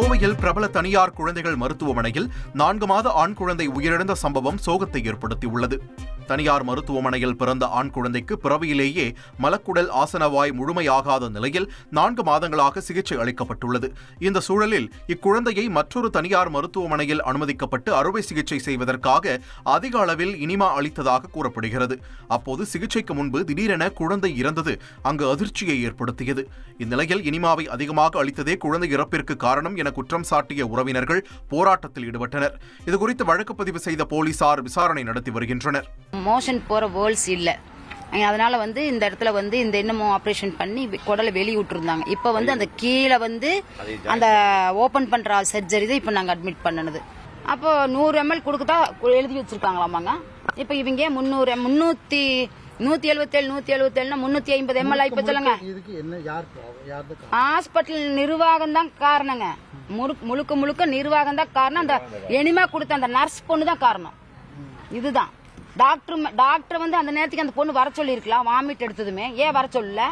கோவையில் பிரபல தனியார் குழந்தைகள் மருத்துவமனையில் நான்கு மாத ஆண் குழந்தை உயிரிழந்த சம்பவம் சோகத்தை ஏற்படுத்தியுள்ளது. தனியார் மருத்துவமனையில் பிறந்த ஆண் குழந்தைக்கு பிறவியிலேயே மலக்குடல் ஆசனவாய் முழுமையாகாத நிலையில் நான்கு மாதங்களாக சிகிச்சை அளிக்கப்பட்டுள்ளது. இந்த சூழலில் இக்குழந்தையை மற்றொரு தனியார் மருத்துவமனையில் அனுமதிக்கப்பட்டு அறுவை சிகிச்சை செய்வதற்காக அதிக அளவில் இனிமா அளித்ததாக கூறப்படுகிறது. அப்போது சிகிச்சைக்கு முன்பு திடீரென குழந்தை இறந்தது அங்கு அதிர்ச்சியை ஏற்படுத்தியது. இந்நிலையில் இனிமாவை அதிகமாக அளித்ததே குழந்தை இறப்பிற்கு காரணம் என குற்றம் சாட்டிய உறவினர்கள் போராட்டத்தில் ஈடுபட்டனர். இதுகுறித்து வழக்கு பதிவு செய்த போலீசார் விசாரணை நடத்தி வருகின்றனர். மோஷன் போற வேர்ல்ஸ் இல்ல. அதனால வந்து இந்த இடத்துல வந்து இந்த இன்னமும் ஆபரேஷன் பண்ணி குடலை வெளிய விட்டுருந்தாங்க இப்ப வந்து அந்த கீழே வந்து அந்த ஓபன் பண்ற சர்ஜரி தான் இப்ப நாங்க அட்மிட் பண்ணனது. அப்போ நூறு எம்எல் கொடுக்கதா எழுதி வச்சிருக்காங்களாமாங்க? இப்ப இவங்க முந்நூறு முன்னூத்தி நூத்தி எழுபத்தேழு நூத்தி எழுபத்தேழுனா முன்னூத்தி ஐம்பது எம்எல் ஆயிப்போ சொல்லுங்க இதுக்கு என்ன யார் யார் ஹாஸ்பிட்டல் நிர்வாகம் தான் காரணங்க. முழுக்க முழுக்க நிர்வாகம் தான் காரணம். அந்த எனிமா கொடுத்த அந்த நர்ஸ் பொண்ணு தான் காரணம் இதுதான். டாக்டர் டாக்டர் வந்து அந்த நேரத்துக்கு அந்த பொண்ணு வர சொல்லி இருக்கலாம் வாமிட் எடுத்ததுமே. ஏன் வர சொல்லல?